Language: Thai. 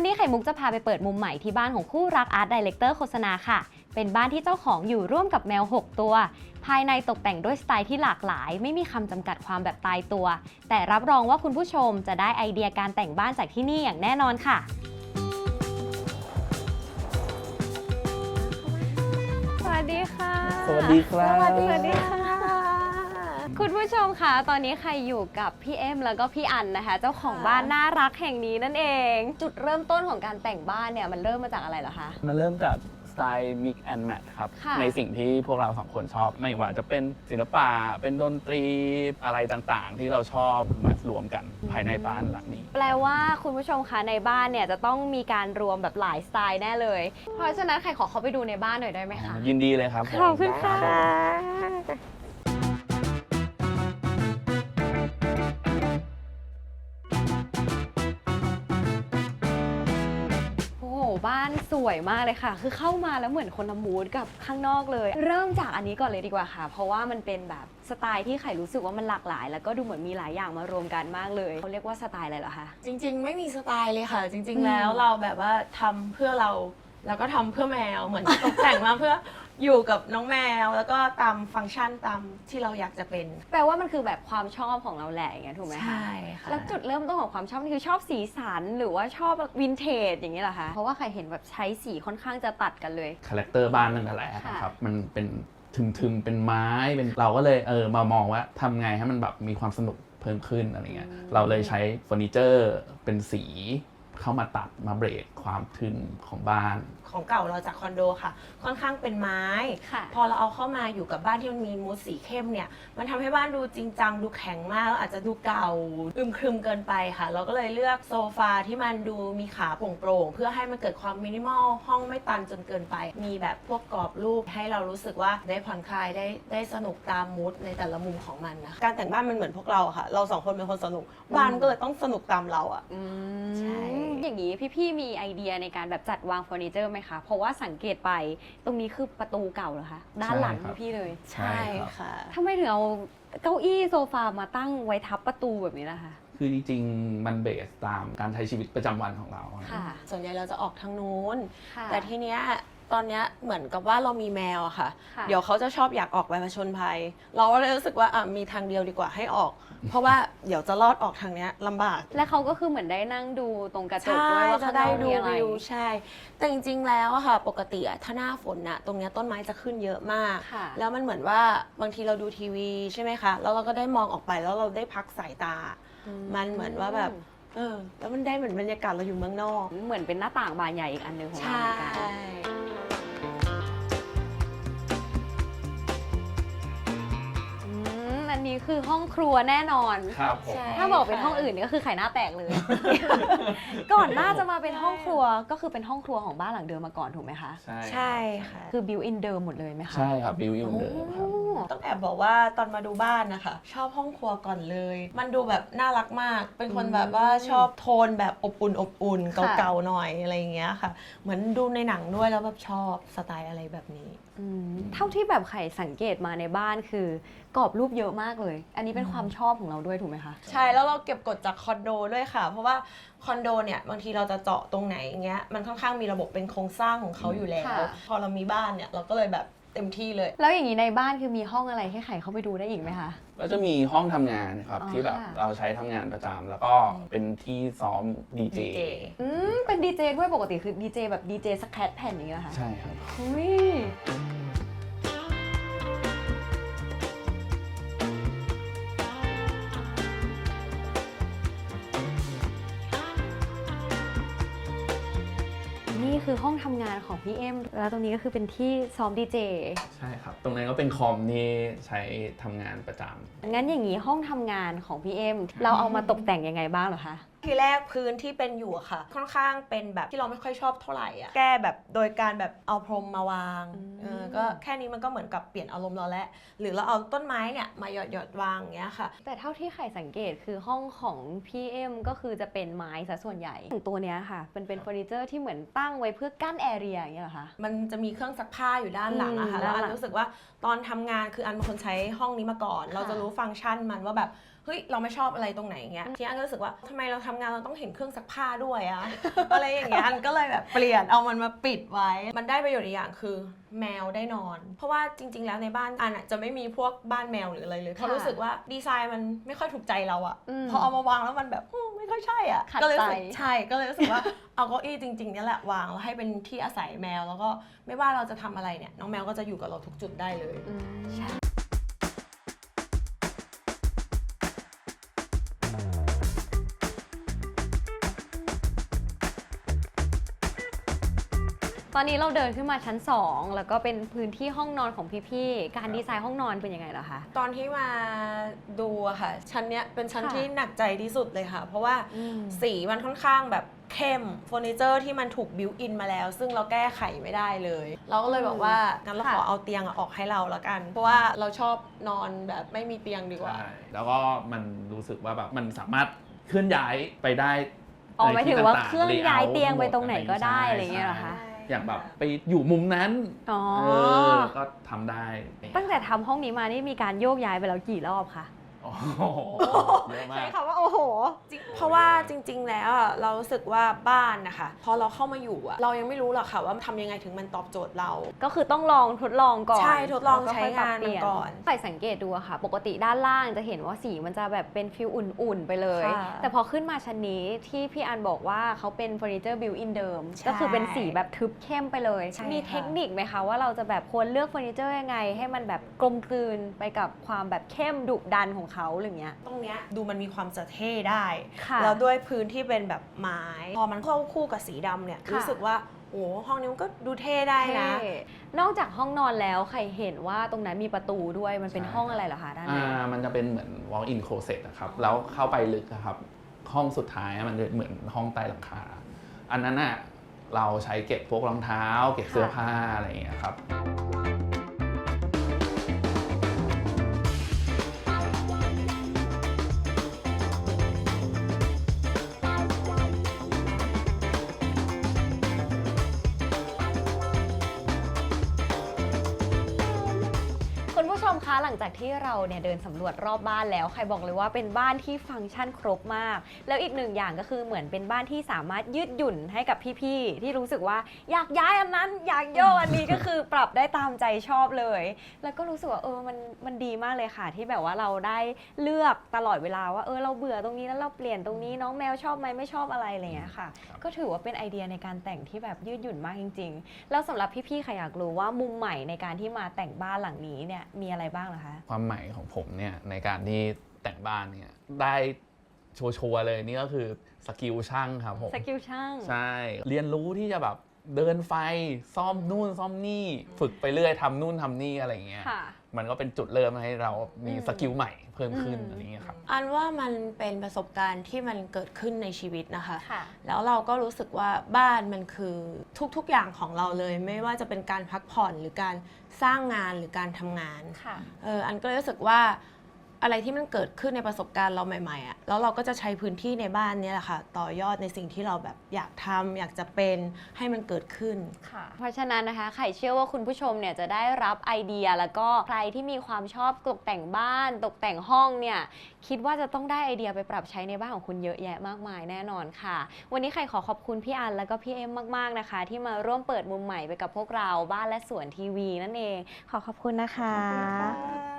วันนี้ไข่มุกจะพาไปเปิดมุมใหม่ที่บ้านของคู่รักอาร์ตดีเลกเตอร์โฆษณาค่ะ เป็นบ้านที่เจ้าของอยู่ร่วมกับแมว 6 ตัว ภายในตกแต่งด้วยสไตล์ที่หลากหลาย ไม่มีคำจำกัดความแบบตายตัว แต่รับรองว่าคุณผู้ชมจะได้ไอเดียการแต่งบ้านจากที่นี่อย่างแน่นอนค่ะ สวัสดีค่ะ สวัสดีครับ สวัสดีค่ะคุณ ผู้ชมคะตอนนี้ใครอยู่กับพี่เอ็มแล้วก็พี่อันนะคะ เจ้าของบ้านน่ารักแห่งนี้นั่นเอง จุดเริ่มต้นของการแต่งบ้านเนี่ยมันเริ่มมาจากอะไรเหรอคะ มันเริ่มจากสไตล์ mix and match ครับ ค่ะ ในสิ่งที่พวกเราสองคนชอบ ไม่ว่าจะเป็นศิลปะเป็นดนตรีอะไรต่างๆ ที่เราชอบมารวมกันภายในบ้านหลังนี้ แปลว่าคุณผู้ชมคะในบ้านเนี่ยจะต้องมีการรวมแบบหลายสไตล์แน่เลย เพราะฉะนั้นใครขอเข้าไปดูในบ้านหน่อยได้ไหมคะยินดีเลยครับผม ขอบคุณค่ะ บ้านสวยมากเลยค่ะ คือเข้ามาแล้วเหมือนคนละมูดกับข้างนอกเลย เริ่มจากอันนี้ก่อนเลยดีกว่าค่ะ เพราะว่ามันเป็นแบบสไตล์ที่ไข่รู้สึกว่ามันหลากหลาย แล้วก็ดูเหมือนมีหลายอย่างมารวมกันมากเลยเขาเรียกว่าสไตล์อะไรเหรอคะ จริง ๆ ไม่มีสไตล์เลยค่ะ จริงอืมๆแล้วเราแบบว่าทำเพื่อเรา แล้วก็ทำเพื่อแมวเหมือนตกแต่งมาเพื่ออยู่กับน้องแมว แล้วก็ตามฟังก์ชันตามที่เราอยากจะเป็นแปลว่ามันคือแบบความชอบของเราแหละอย่างเงี้ยถูกไหมคะ ใช่ค่ะแล้วจุดเริ่มต้นของความชอบนี่คือชอบสีสันหรือว่าชอบวินเทจอย่างนี้เหรอคะ เพราะว่าใครเห็นแบบใช้สีค่อนข้างจะตัดกันเลย คาแรคเตอร์บ้านตั้งแต่แรกค่ะนะครับ มันเป็นทึมๆ เป็นไม้เป็นเราก็เลยเออมามองว่าทำไงให้มันแบบมีความสนุกเพิ่มขึ้นอะไรเงี้ยเราเลยใช้เฟอร์นิเจอร์เป็นสี เข้ามาตัดมาเบรกความทึมของบ้าน ของเก่าเราจากคอนโดค่ะ ค่อนข้างเป็นไม้ ค่ะ พอเราเอาเข้ามาอยู่กับบ้านที่มันมีมูดสีเข้มเนี่ย มันทำให้บ้านดูจริงจังดูแข็งมากแล้วอาจจะดูเก่าอึมครึมเกินไปค่ะ เราก็เลยเลือกโซฟาที่มันดูมีขาโปร่งๆ เพื่อให้มันเกิดความมินิมอลห้องไม่ตันจนเกินไป มีแบบพวกกรอบรูปให้เรารู้สึกว่าได้ผ่อนคลายได้ได้สนุกตามมูดในแต่ละมุมของมันนะคะการแต่งบ้านมันเหมือนพวกเราอะค่ะ เราสองคนเป็นคนสนุกบ้านก็เลยต้องสนุกตามเราอะ อืมใช่อย่างนี้พี่ๆมีไอเดียในการแบบจัดวางเฟอร์นิเจอร์ไหมคะ เพราะว่าสังเกตไปตรงนี้คือประตูเก่าเหรอคะ ด้านหลังใช่ครับ พี่ๆเลยใช่ครับ ค่ะ ทำไมถึงเอาเก้าอี้โซฟามาตั้งไว้ทับประตูแบบนี้ล่ะคะคือจริงๆ มันเบสตามการใช้ชีวิตประจำวันของเรา ค่ะส่วนใหญ่เราจะออกทางนู้น ค่ะ แต่ทีเนี้ย ตอนเนี้ยเหมือนกับว่าเรามีแมวอะค่ะ ค่ะ เดี๋ยวเขาจะชอบอยากออกไปผชนภัย เราก็เลยรู้สึกว่าอะมีทางเดียวดีกว่าให้ออก เพราะว่าเดี๋ยวจะลอดออกทางเนี้ยลำบาก และเขาก็คือเหมือนได้นั่งดูตรงกระจกใช่ด้วยว่าจะข้างนได้อกดูมีอะไร วิวใช่ แต่จริงๆ แล้วอะค่ะ ปกติอะถ้าหน้าฝนน่ะ ตรงเนี้ยต้นไม้จะขึ้นเยอะมาก ค่ะ แล้วมันเหมือนว่าบางทีเราดูทีวีใช่ไหมคะ แล้วเราก็ได้มองออกไปแล้วเราได้พักสายตา มันเหมือนว่าแบบ เออ แล้วมันได้เหมือนบรรยากาศเราอยู่เมืองนอก เหมือนเป็นหน้าต่างบานใหญ่อีกอันหนึ่งของเราใช่ เหมือนกัน นนี้คือห้องครัวแน่นอน ครับผม ใช่ ถ้าบอกเป็นห้องอื่นนี่ก็คือไข่หน้าแตกเลย ก่อนหน้าจะมาเป็นห้องครัวก็คือเป็นห้องครัวของบ้านหลังเดิมมาก่อนถูกไหมคะ ใช่ ใช่ค่ะ คือบิวอินเดิมหมดเลยไหมคะ ใช่ครับบิวอินเดิมครับโอ้ ต้องแอบบอกว่าตอนมาดูบ้านนะคะ ชอบห้องครัวก่อนเลย มันดูแบบน่ารักมาก เป็นคนแบบว่าชอบโทนแบบอบอุ่นอบอุ่นค่ะเก่าๆหน่อยอะไรอย่างเงี้ยค่ะ เหมือนดูในหนังด้วยแล้วแบบชอบสไตล์อะไรแบบนี้อืมเท่าที่แบบไข่สังเกตมาในบ้านคือกรอบรูปเยอะมากเลย อันนี้เป็นความชอบของเราด้วยถูกไหมคะใช่แล้วเราเก็บกดจากคอนโดด้วยค่ะ เพราะว่าคอนโดเนี่ยบางทีเราจะเจาะตรงไหนอย่างเงี้ยมันค่อนข้างมีระบบเป็นโครงสร้างของเขาอยู่แล้วค่ะพอเรามีบ้านเนี่ยเราก็เลยแบบ เต็มที่เลย แล้วอย่างนี้ในบ้านคือมีห้องอะไรให้ไข่เข้าไปดูได้อีกไหมคะ ก็จะมีห้องทำงานครับ อ๋อที่แบบค่ะ เราใช้ทำงานประจำแล้วก็เป็นที่ซ้อมดีเจ DJ อืมเป็นดีเจด้วยปกติคือดีเจแบบดีเจสแครตแผ่นอย่างนี้เหรอคะใช่ครับ อุ้ย นี่คือห้องทำงานของพี่เอ็มแล้วตรงนี้ก็คือเป็นที่ซ้อมดีเจใช่ครับ ตรงนั้นก็เป็นคอมที่ใช้ทำงานประจำงั้นอย่างนี้ห้องทำงานของพี่เอ็มเราเอามาตกแต่งยังไงบ้างเหรอคะ ทีแรกพื้นที่เป็นอยู่อะค่ะ ค่อนข้างเป็นแบบที่เราไม่ค่อยชอบเท่าไหร่อะแก้แบบโดยการแบบเอาพรมมาวางอืมเออก็แค่นี้มันก็เหมือนกับเปลี่ยนอารมณ์เราแล้วหรือเราเอาต้นไม้เนี่ยมาหยอดหยอดๆวางอย่างเงี้ยค่ะ แต่เท่าที่ไข่สังเกตคือห้องของพี่เอ็มก็คือจะเป็นไม้ซะส่วนใหญ่อย่างตัวเนี้ยค่ะเป็นเป็นเฟอร์นิเจอร์ที่เหมือนตั้งไว้เพื่อกั้นแอเรียอย่างเงี้ยเหรอคะ มันจะมีเครื่องซักผ้าอยู่ด้านหลังอะค่ะอืมแล้วอัด้านหลันงรู้สึกว่าตอนทำงานคืออันเป็นคนใช้ห้องนี้มาก่อน เราจะรู้ฟังก์ชันมันว่าแบบ เฮ้ยเราไม่ชอบอะไรตรงไหนเงี้ยที่อันก็รู้สึกว่าทำไมเราทำงานเราต้องเห็นเครื่องซักผ้าด้วยอะ อะไรอย่างเงี้ยอันก็เลยแบบเปลี่ยนเอามันมาปิดไว้ มันได้ประโยชน์อีกอย่างคือ แมวได้นอน เพราะว่าจริง ๆ แล้วในบ้านอันอะจะไม่มีพวกบ้านแมวหรืออะไรเลยเพราะค่ะรู้สึกว่าดีไซน์มันไม่ค่อยถูกใจเราอะอืมพอเอามาวางแล้วมันแบบอืมไม่ค่อยใช่อะขัดก็เลยรู้สึกใจ ใช่ก็เลยรู้สึกว่า เอาเก้าอี้จริงๆเนี่ยแหละวางแล้วให้เป็นที่อาศัยแมวแล้วก็ไม่ว่าเราจะทำอะไรเนี่ยน้องแมวก็จะอยู่กับเราทุกจุดได้เลย อืม อนนี้เราเดินขึ้นมาชั้น 2 แล้วก็เป็นพื้นที่ห้องนอนของพี่ๆ การดีไซน์ห้องนอนเป็นยังไงเหรอคะ ตอนที่มาดูอะค่ะ ชั้นเนี้ยเป็นชั้นค่ะที่หนักใจที่สุดเลยค่ะ เพราะว่าอืม สีมันค่อนข้างแบบเข้มเฟอร์นิเจอร์ที่มันถูกบิวอินมาแล้ว ซึ่งเราแก้ไขไม่ได้เลย เราก็เลยบอกว่างั้นเราค่ะขอเอาเตียงอะออกให้เราแล้วกัน เพราะว่าเราชอบนอนแบบไม่มีเตียงดีกว่า ใช่แล้วก็มันรู้สึกว่าแบบมันสามารถเคลื่อนย้ายไปได้อ๋อหมายถึงว่าในที่เครื่องต่งๆย้าย layout เตียงไปตรงไหนก็ได้ใช่อะไรอย่างเงี้ยเหรอคะ ใช่ อย่างแบบไปอยู่มุมนั้นอ๋อเออก็ทำได้ ตั้งแต่ทำห้องนี้มานี่มีการโยกย้ายไปแล้วกี่รอบคะ โอ้โหเยอะมาใช้กคำว่าโอ้โหจริงเพราะว่าจริง ๆ แล้วอะเรารู้สึกว่าบ้านนะคะพอเราเข้ามาอยู่อะเรายังไม่รู้หรอกค่ะว่าทำยังไงถึงมันตอบโจทย์เรา ก็คือต้องลองทดลองก่อนใช่ทดลองแวก็ใช้ค่ยปรับงานมันเปลี่ยก่อนไปสังเกตดูอะค่ะ ปกติด้านล่างจะเห็นว่าสีมันจะแบบเป็นฟิลอุ่นๆ ไปเลย ค่ะแต่พอขึ้นมาชั้นนี้ที่พี่อันบอกว่าเขาเป็นเฟอร์นิเจอร์บิวอินเดิม ใช่ก็คือเป็นสีแบบทึบเข้มไปเลย ใช่มีค่ะ เทคนิคไหมคะว่าเราจะแบบควรเลือกเฟอร์นิเจอร์ยังไง ให้มันแบบกลมกลืนไปกับความแบบเข้มดุดันของเขาอะไรเงี้ย ตรงเนี้ยดูมันมีความจะเท่ได้ ค่ะแล้วด้วยพื้นที่เป็นแบบไม้ พอมันเข้าคู่กับสีดำเนี่ย ค่ะ รู้สึกว่าโอ้ห้องนี้มันก็ดูเท่ได้นะ เท่นอกจากห้องนอนแล้วใครเห็นว่าตรงนั้นมีประตูด้วยมันเป็นใช่ ห้องอะไรเหรอคะด้านในอ่ามันจะเป็นเหมือน walk in closet นะครับแล้วเข้าไปลึกอะครับ ห้องสุดท้ายมันจะเหมือนห้องใต้หลังคา อันนั้นน่ะเราใช้เก็บพวกรองเท้า เก็บเสื้อผ้าอะไรอย่างเงี้ยครับ คุณผู้ชมคะหลังจากที่เราเนี่ยเดินสำรวจรอบบ้านแล้ว ใครบอกเลยว่าเป็นบ้านที่ฟังก์ชันครบมาก แล้วอีกหนึ่งอย่างก็คือเหมือนเป็นบ้านที่สามารถยืดหยุ่นให้กับพี่ๆที่รู้สึกว่าอยากย้ายอันนั้นอยากโยกอันนี้ก็คือปรับได้ตามใจชอบเลย แล้วก็รู้สึกว่าเออมันมันดีมากเลยค่ะ ที่แบบว่าเราได้เลือกตลอดเวลาว่าเออเราเบื่อตรงนี้แล้วเราเปลี่ยนตรงนี้น้องแมวชอบไหมไม่ชอบอะไรอะไรอย่างเงี้ยค่ะ ก็ถือว่าเป็นไอเดียในการแต่งที่แบบยืดหยุ่นมากจริง ๆ แล้วสำหรับพี่ๆใครอยากรู้ว่ามุมใหม่ในการที่มาแต่งบ้านหลังนี้เนี่ยมีอะไรบ้างเหรอคะ ความใหม่ของผมเนี่ยในการที่แต่งบ้านเนี่ยได้ชัวร์ๆเลยนี่ก็คือสกิลช่างครับผมสกิลช่างใช่ เรียนรู้ที่จะแบบเดินไฟซ่อมนู่นซ่อมนี่ ฝึกไปเรื่อยทำนู่นทำนี่อะไรอย่างเงี้ยค่ะ มันก็เป็นจุดเริ่มให้เรามีอืมสกิลใหม่เพิ่มขึ้นอืมอะไรอย่างเงี้ยครับ อันว่ามันเป็นประสบการณ์ที่มันเกิดขึ้นในชีวิตนะคะ ค่ะ แล้วเราก็รู้สึกว่าบ้านมันคือทุกๆอย่างของเราเลย ไม่ว่าจะเป็นการพักผ่อนหรือการสร้างงานหรือการทำงาน ค่ะ เอออันก็เลยรู้สึกว่า อะไรที่มันเกิดขึ้นในประสบการณ์เราใหม่ๆอะ่ะแล้วเราก็จะใช้พื้นที่ในบ้านเนี้แหละค่ะ ต่อยอดในสิ่งที่เราแบบอยากทำอยากจะเป็นให้มันเกิดขึ้น ค่ะ เพราะฉะนั้นนะคะไข่เชื่อว่าคุณผู้ชมเนี่ยจะได้รับไอเดียแล้วก็ใครที่มีความชอบตกแต่งบ้าน ตกแต่งห้องเนี่ยคิดว่าจะต้องได้ไอเดียไปปรับใช้ในบ้านของคุณเยอะแยะมากมายแน่นอนค่ะ วันนี้ไข่ขอขอบคุณพี่อันแล้วก็พี่เอ็มมากๆนะคะ ที่มาร่วมเปิดมุมใหม่ไปกับพวกเราบ้านและสวนทีวีนั่นเอง ขอขอบคุณนะคะ